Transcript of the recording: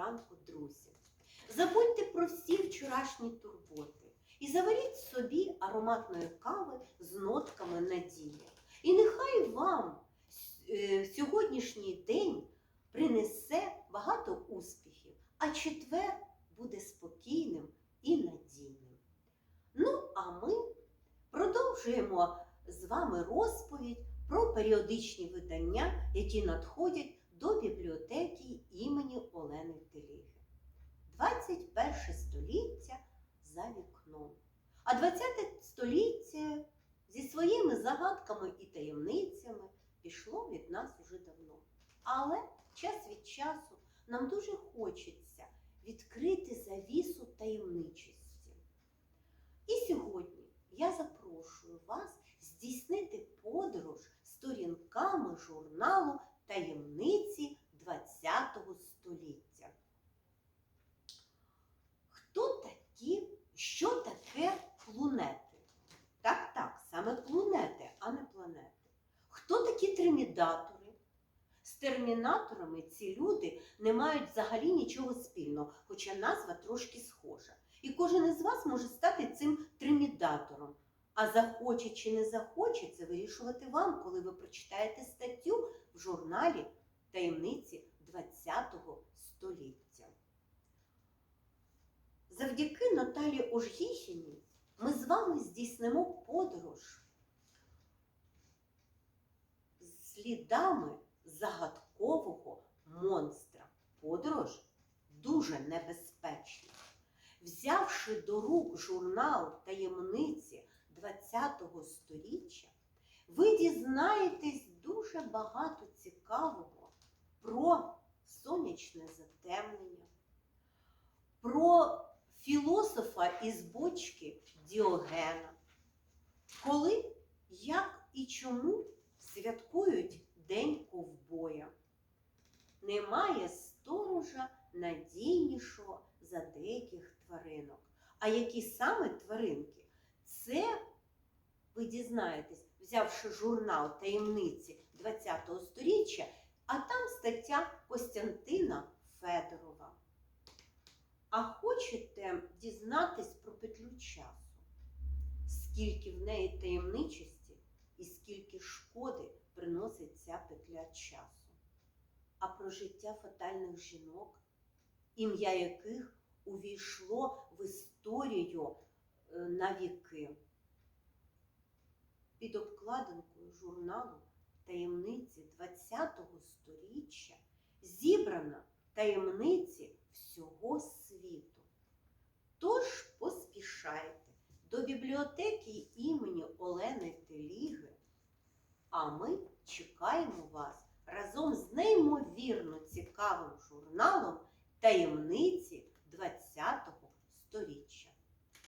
ранку, друзі. Забудьте про всі вчорашні турботи і заваріть собі ароматної кави з нотками надії. І нехай вам е, сьогоднішній день принесе багато успіхів, а четвер буде спокійним і надійним. Ну, а ми продовжуємо з вами розповідь про періодичні видання, які надходять до бібліотеки імені Олени Теліги. 21 століття за вікном. А 20 століття зі своїми загадками і таємницями пішло від нас уже давно. Але час від часу нам дуже хочеться відкрити завісу таємничості. І сьогодні я запрошую вас здійснити подорож сторінками журналу Таємниці ХХ століття. Хто такі, що таке планети? Так, так, саме планети, а не планети. Хто такі термінатори? З термінаторами ці люди не мають взагалі нічого спільного, хоча назва трошки схожа. І кожен із вас може стати цим тримідатором. А захоче чи не захоче, це вирішувати вам, коли ви прочитаєте статтю журналі Таємниці ХХ століття. Завдяки Наталі Ожгіхіній ми з вами здійснимо подорож слідами загадкового монстра. Подорож дуже небезпечна. Взявши до рук журнал таємниці ХХ століття, ви дізнаєтесь дуже багато цікавого про сонячне затемнення, про філософа із бочки Діогена, коли, як і чому святкують День ковбоя. Немає сторожа надійнішого за деяких тваринок. А які саме тваринки? Це ви дізнаєтесь, взявши журнал таємниці ХХ століття, а там стаття Костянтина Федорова. А хочете дізнатись про петлю часу? Скільки в неї таємничості і скільки шкоди приносить ця петля часу? А про життя фатальних жінок, ім'я яких увійшло в історію е, на віки. Під обкладинкою журналу таємниці ХХ століття зібрано таємниці всього світу. Тож поспішайте до бібліотеки імені Олени Теліги, а ми чекаємо вас разом з неймовірно цікавим журналом таємниці ХХ століття.